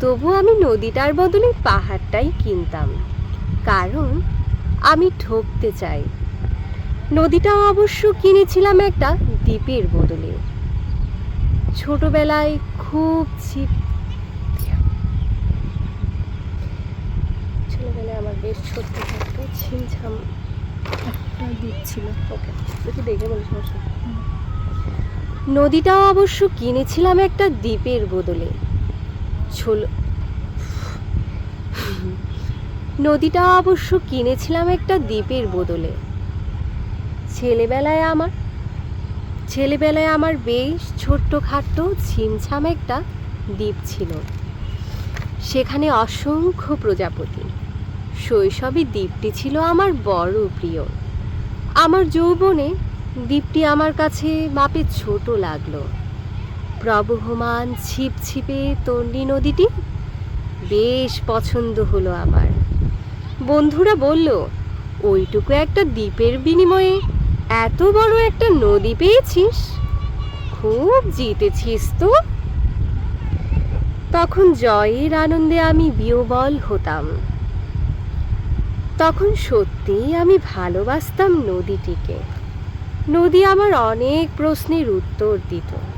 তবু আমি নদীটার বদলে পাহাড়টাই কিনতাম। কারণ আমি ঠকতে চাই। নদীটাও অবশ্য কিনেছিলাম একটা দ্বীপের বদলে। ছোটবেলায় খুব ছিপ ছোটবেলায় আমার বেশ ছোট্ট থাকতো ছিমছাম একটা দেখে নদীটাও অবশ্য কিনেছিলাম একটা দ্বীপের বদলে। ছোল নদীটাও অবশ্য কিনেছিলাম একটা দ্বীপের বদলে। ছেলেবেলায় আমার ছেলেবেলায় আমার বেশ ছোট্ট খাট্ট ছিমছাম একটা দ্বীপ ছিল। সেখানে অসংখ্য প্রজাপতি। শৈশবে দ্বীপটি ছিল আমার বড় প্রিয়। আমার যৌবনে দ্বীপটি আমার কাছে মাপে ছোট লাগল। প্রবহমান ছিপছিপে তন্ডি নদীটি? বেশ পছন্দ হলো আমার। বন্ধুরা বলল, ওইটুকু একটা দ্বীপের বিনিময়ে এত বড় একটা নদী পেয়েছিস? খুব জিতেছিস তো? তখন জয়ের আনন্দে আমি বিয়োবল হতাম। তখন সত্যিই আমি ভালোবাসতাম নদীটিকে। নদী আমার অনেক প্রশ্নের উত্তর দিত।